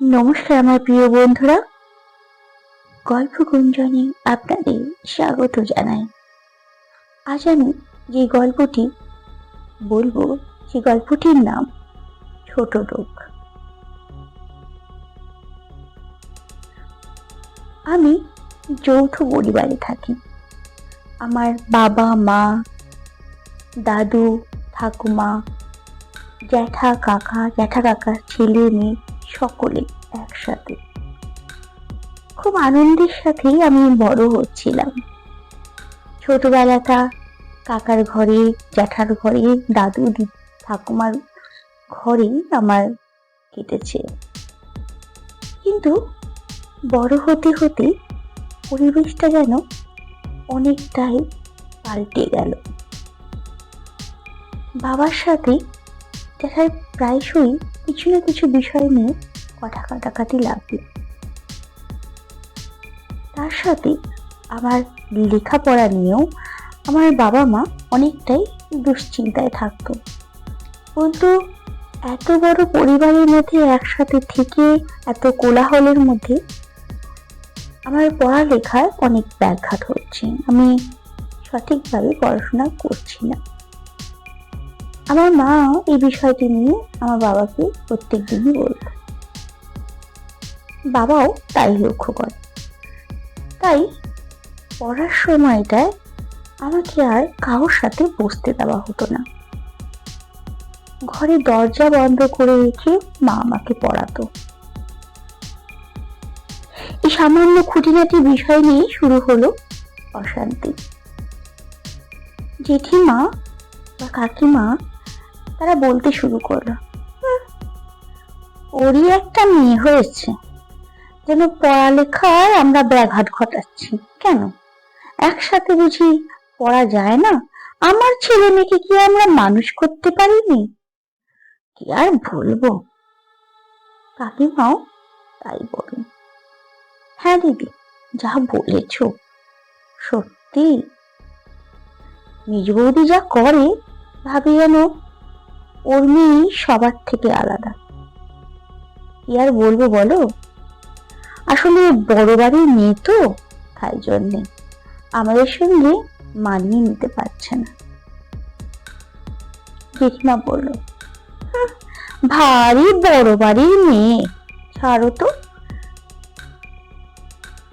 নমস্কার, আমার প্রিয় বন্ধুরা। গল্প গুঞ্জনে আপনাদের স্বাগত জানাই। আজ আমি যে গল্পটি বলব, সে গল্পটির নাম ছোট লোক আমি যৌথ পরিবারে থাকি। আমার বাবা, মা, দাদু, ঠাকুমা, জ্যাঠা কাকা, জ্যাঠা কাকার ছেলে, মেয়ে সকলে একসাথে। খুব আনন্দের সাথেই আমি বড় হচ্ছিলাম। ছোটবেলাটা কাকার ঘরে, জ্যাঠার ঘরে, দাদু ঠাকুমার ঘরেই আমার কেটেছে। কিন্তু বড় হতে হতে পরিবেশটা যেন অনেকটাই পাল্টে গেল। বাবার সাথে দেখার প্রায়শই কিছু না কিছু বিষয় নিয়ে কথা কাটাকাটি লাগবে। তার সাথে আমার লেখাপড়া নিয়েও আমার বাবা মা অনেকটাই দুশ্চিন্তায় থাকতো। কিন্তু এত বড় পরিবারের মধ্যে একসাথে থেকে, এত কোলাহলের মধ্যে আমার পড়ালেখায় অনেক ব্যাঘাত হচ্ছে। আমি সঠিকভাবে পড়াশোনা করছি না। আমার মা এই বিষয়টি নিয়ে আমার বাবাকে প্রত্যেক দিনই বলত। বাবাও তাই লক্ষ্য করে তাই পড়ার সময়টায় আমাকে আর কারোর সাথে বসতে দেওয়া হতো না। ঘরে দরজা বন্ধ করে রেখে মা আমাকে পড়াতো। এই সামান্য খুঁটিনাটি বিষয় নিয়ে শুরু হলো অশান্তি। জেঠিমা বা কাকিমা তারা বলতে শুরু করল ওরই একটা মেয়ে হয়েছে যেন পড়ালেখায় আমরা ব্যাঘাত ঘটাচ্ছি। কেন? একসাথে বুঝি পড়া যায় না? আমার ছেলে মেয়েকে কি আমরা মানুষ করতে পারিনি? কি আর বলব? কাকিমাও তাই বলে। হ্যাঁ দিদি, যা বলেছ, সত্যি। নিজ বৌদি যা করে, ভাবি যেন ওর মেয়ে সবার থেকে আলাদা। কি আর বলব বলো? আসলে বড় বাড়ির মেয়ে তো, তাই জন্যে আমাদের সঙ্গে মানিয়ে নিতে পারছে না। জেঠিমা বলল ভারী বড় বাড়ির মেয়ে, ছাড়ো তো।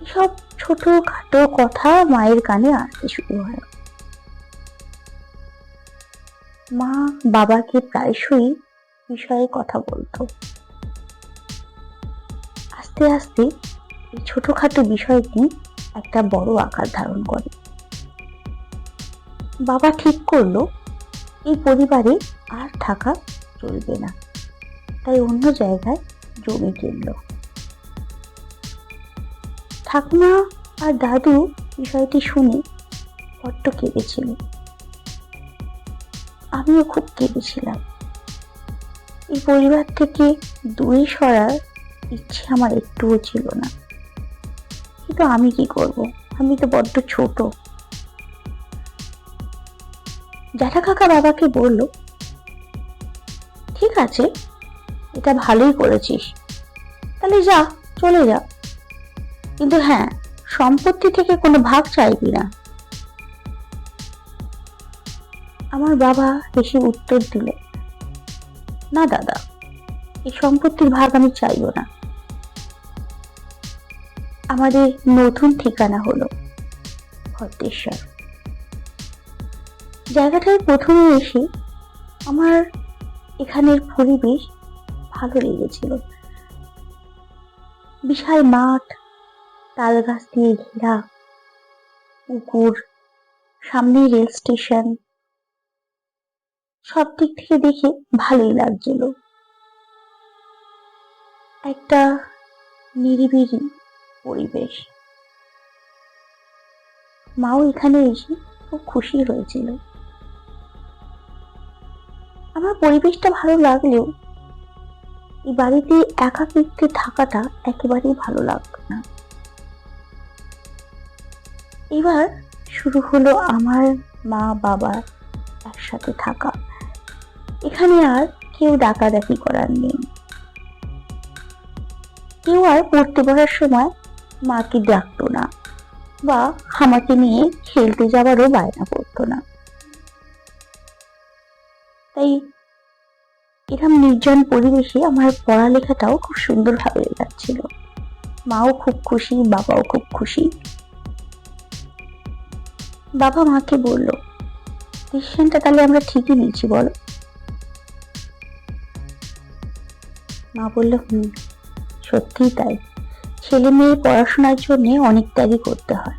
সব ছোট খাটো কথা মায়ের কানে আসতে শুরু হয়। মা বাবাকে প্রায়শই বিষয়ে কথা বলতো। আস্তে আস্তে এই ছোটখাটো বিষয়টি একটা বড় আকার ধারণ করে। বাবা ঠিক করল, এই পরিবারে আর থাকা চলবে না। তাই অন্য জায়গায় জমি কিনলো। ঠাকুমা আর দাদু বিষয়টি শুনে বড্ড কেঁদেছিল। আমিও খুব কেঁদেছিলাম। এই পরিবার থেকে দূরে সরার ইচ্ছে আমার একটুও ছিল না। কিন্তু আমি কি করব? আমি তো বড্ড ছোট। জ্যাঠা কাকা বাবাকে বলল, ঠিক আছে, এটা ভালোই করেছিস। তাহলে যা, চলে যা। কিন্তু হ্যাঁ সম্পত্তি থেকে কোনো ভাগ চাইবি না। আমার বাবা হেসে উত্তর দিল। না, দাদা, এই সম্পত্তির ভাগ আমি চাইব না। আমাদের নতুন ঠিকানা হলো ভদ্রেশ্বর জায়গাটায় প্রথমে এসে আমার এখানের পরিবেশ ভালো লেগেছিল। বিশাল মাঠ তাল গাছ দিয়ে ঘেরা, পুকুর সামনে রেল স্টেশন সব দিক থেকে দেখে ভালোই লাগছিল। একটা নিরিবিলি পরিবেশ। মাও এখানে এসে খুব খুশি হয়েছিল। আমার পরিবেশটা ভালো লাগলেও এই বাড়িতে একাকিত্বে থাকাটা একেবারেই ভালো লাগতো না। এবার শুরু হলো আমার মা বাবা একসাথে থাকা। এখানে আর কেউ ডাকাডাকি করার নেই। কেউ আর পড়তে পড়ার সময় মাকে ডাকতো না বা আমাকে নিয়ে খেলতে যাওয়ারও বায়না করতো না। তাই এরকম নির্জন পরিবেশে আমার পড়ালেখাটাও খুব সুন্দরভাবে যাচ্ছিল। মাও খুব খুশি, বাবাও খুব খুশি। বাবা মাকে বলল ডিসিশনটা তাহলে আমরা ঠিকই নিয়েছি বলো। মা বলল, হুম, সত্যিই তাই। ছেলে মেয়ে পড়াশোনার জন্য অনেক ত্যাগই করতে হয়।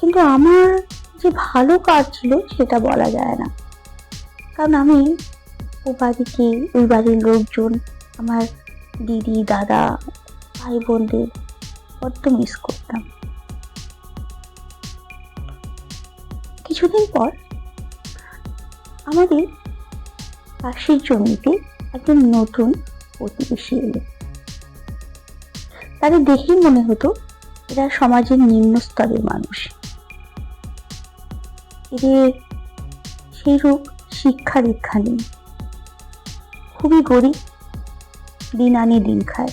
কিন্তু আমার যে ভালো কাজ ছিল সেটা বলা যায় না। কারণ আমি ও বাড়িকে ওই বাড়ির লোকজন, আমার দিদি, দাদা ভাই বোনদের বড্ড মিস করতাম। কিছুদিন পর আমাদের পাশের জমিতে একজন নতুন প্রতিবেশী এলো। তাদের দেখেই মনে হতো এরা সমাজের নিম্ন স্তরের মানুষ। এদের সেইরূপ শিক্ষা দীক্ষা নেই। খুবই গরিব দিন আনে দিন খায়।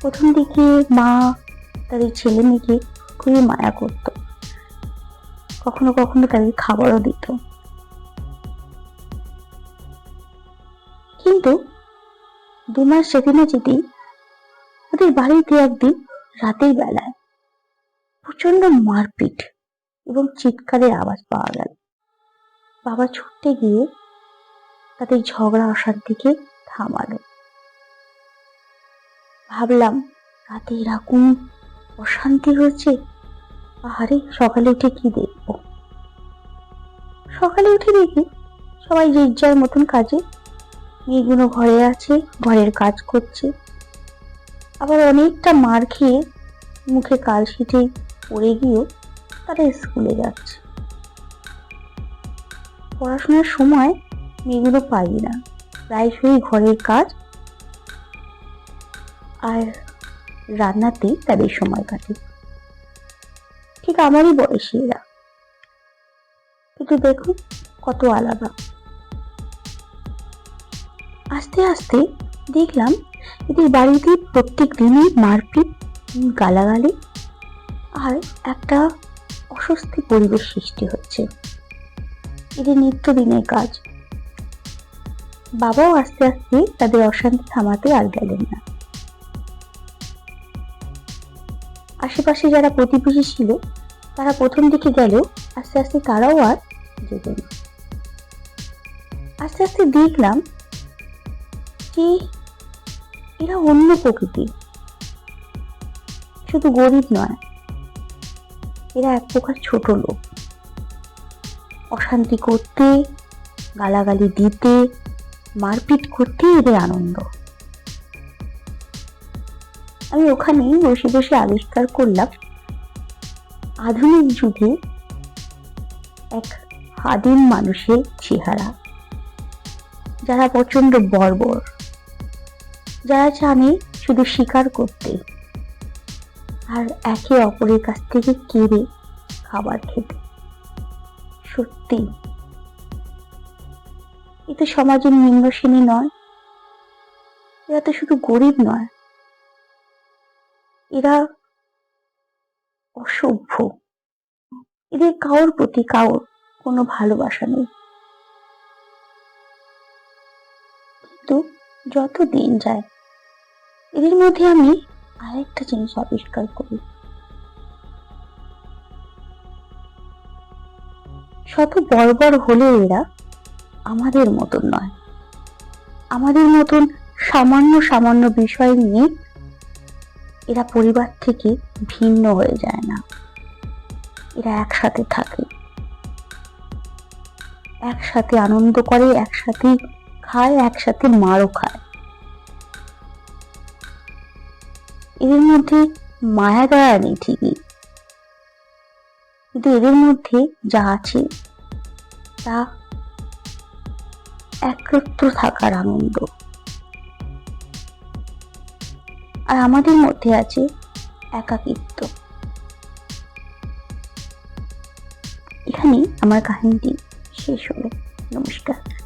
প্রথম দিকে মা তাদের ছেলে মেয়েকে খুবই মায়া করত। কখনো কখনো তাদের খাবারও দিত। দু মাস যেতে যেতেই ওদের বাড়িতে একদিন রাতের বেলায় প্রচণ্ড মারপিট এবং চিৎকারের আওয়াজ পাওয়া গেল। বাবা ছুটতে গিয়ে তাদের ঝগড়া অশান্তিকে থামালো। ভাবলাম, রাতে এরকম অশান্তি হয়েছে? পাহাড়ে সকালে উঠে কি দেখব? সকালে উঠে দেখি সবাই যে মতন কাজে মেয়েগুলো ঘরে আছে, ঘরের কাজ করছে। আবার অনেকটা মার খেয়ে মুখে কাল কালশিটে পড়ে গিয়েও তারা স্কুলে যাচ্ছে। পড়াশোনার সময় মেয়েগুলো পাই না, প্রায়শই ঘরের কাজ আর রান্নাতেই তাদের সময় কাটে। ঠিক আমারই বয়সী এরা। কিন্তু দেখুন কত আলাদা। আস্তে আস্তে দেখলাম এদের বাড়িতে প্রত্যেক দিনই মারপিট, গালাগালি আর একটা অস্বস্তি পরিবেশ সৃষ্টি হচ্ছে। এদের নিত্যদিনের কাজ। বাবাও আস্তে আস্তে তাদের অশান্তি থামাতে আর গেলেন না। আশেপাশে যারা প্রতিবেশী ছিল, তারা প্রথম দিকে গেলেও আস্তে আস্তে তারাও আর যেত আস্তে আস্তে দেখলাম যে এরা অন্য প্রকৃতির শুধু গরিব নয়, এরা এক প্রকার ছোট লোক। অশান্তি করতে, গালাগালি দিতে, মারপিট করতে এদের আনন্দ। আমি ওখানে বসে বসে আবিষ্কার করলাম, আধুনিক যুগে এক আদিম মানুষের চেহারা, যারা প্রচণ্ড বর্বর। যারা জানে শুধু স্বীকার করতে। আর একে অপরের কাছ থেকে কেড়ে খাবার খেতে। সত্যি। এ তো সমাজের নিম্ন শ্রেণি নয়। এরা তো শুধু গরিব নয়। এরা অসভ্য। এদের কাউর প্রতি কাউর কোনো ভালোবাসা নেই। কিন্তু যত দিন যায় এদের মধ্যে আমি আরেকটা জিনিস আবিষ্কার করি। শত বর্বর হলেও এরা আমাদের মতন নয়। আমাদের মতন সামান্য সামান্য বিষয় নিয়ে এরা পরিবার থেকে ভিন্ন হয়ে যায় না। এরা একসাথে থাকে। একসাথে আনন্দ করে, একসাথে খায়, একসাথে মারও খায়। এদের মধ্যে মায়া দয়া নেই ঠিকই। কিন্তু এদের মধ্যে যা আছে, তা একত্র থাকার আনন্দ। আর আমাদের মধ্যে আছে একাকিত্ব। এখানেই আমার কাহিনীটি শেষ হলো। নমস্কার।